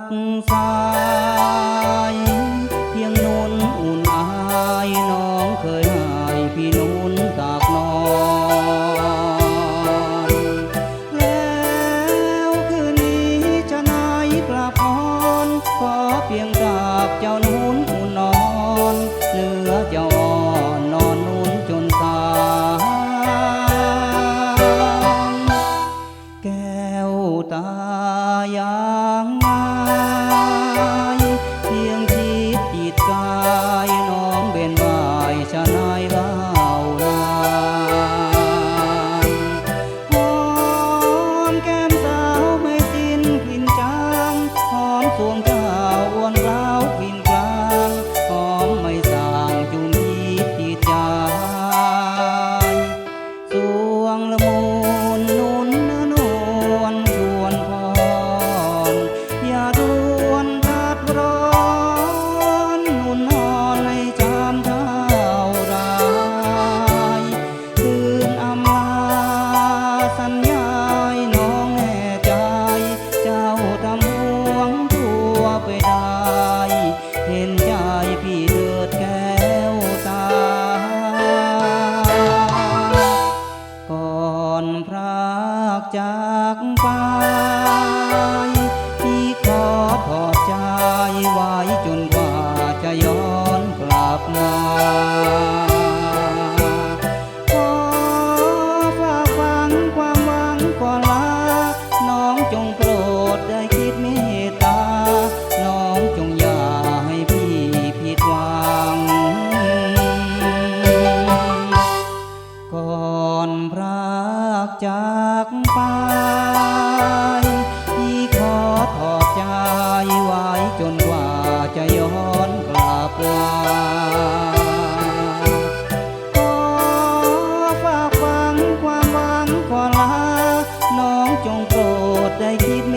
กสายเพียงนุนอุ่นอายน้องเคยหายพี่นุนตากนอน แล้วคืนนี้จะนายกลับอ่อน อนพรากจากไป จากไป พี่ขอขอบใจไว้จนกว่าจะย้อนกลับมาขอฝากฟังความหวังขอลา น้องจงโปรดได้คิดเม